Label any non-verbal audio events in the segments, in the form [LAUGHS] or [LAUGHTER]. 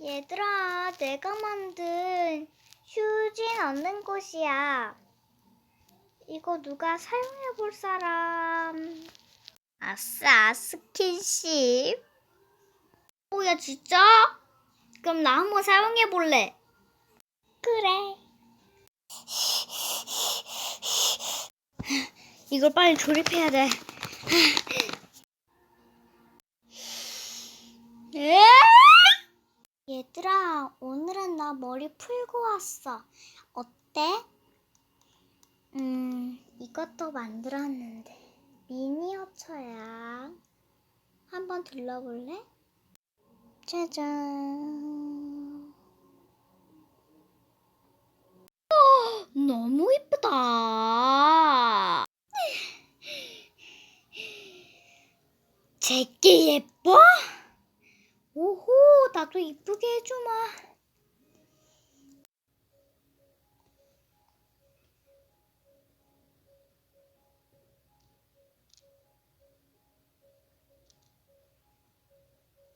얘들아, 내가 만든 휴지 넣는 곳이야. 이거 누가 사용해 볼 사람? 아싸, 스킨십. 오, 야, 진짜? 그럼 나 한번 사용해 볼래. 그래. [LAUGHS] 이걸 빨리 조립해야 돼. 으아! [LAUGHS] 얘들아, 오늘은 나 머리 풀고 왔어. 어때? 음, 이것도 만들었는데. 미니어처야. 한번 둘러볼래? 짜잔. 어, 너무 이쁘다. [LAUGHS] 제게 예뻐? 오호, 나도 이쁘게 해주마.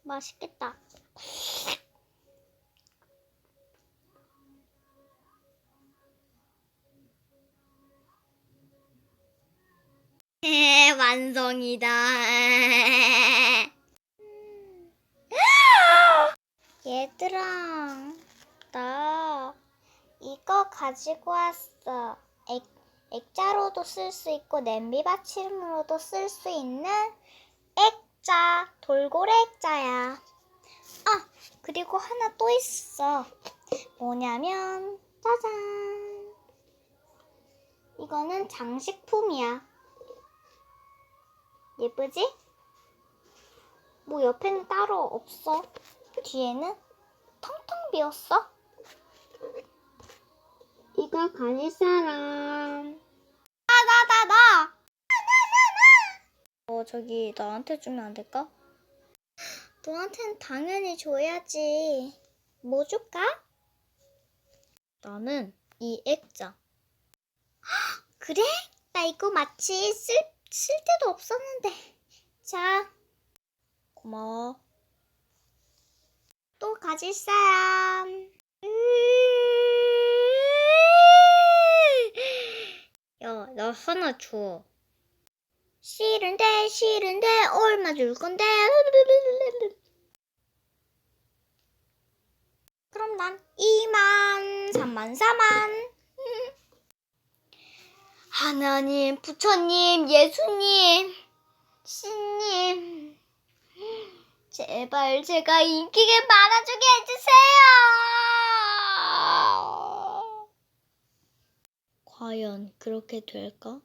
맛있겠다. [LAUGHS] 완성이다. [LAUGHS] 얘들아, 나 이거 가지고 왔어. 액, 액자로도 쓸 수 있고 냄비 받침으로도 쓸 수 있는 액자, 돌고래 액자야. 아, 그리고 하나 또 있어. 뭐냐면, 짜잔. 이거는 장식품이야. 예쁘지? 뭐 옆에는 따로 없어. 뒤에는 비었어. 이거 가질 사람. 아, 나, 나, 나! 어, 저기, 너한테 주면 안 될까? 너한텐 당연히 줘야지. 뭐 줄까? 나는 이 액자. 헉, [GASPS] 그래? 나 이거 마치 쓸, 쓸 데도 없었는데. 자. 고마워. 또 가질 사람. 야, 나 하나 줘. 싫은데, 싫은데, 얼마 줄 건데? 그럼 난 2만, 3만, 4만. 하나님, 부처님, 예수님, 신님. 제발 제가 인기가 많아지게 해주세요. 과연 그렇게 될까?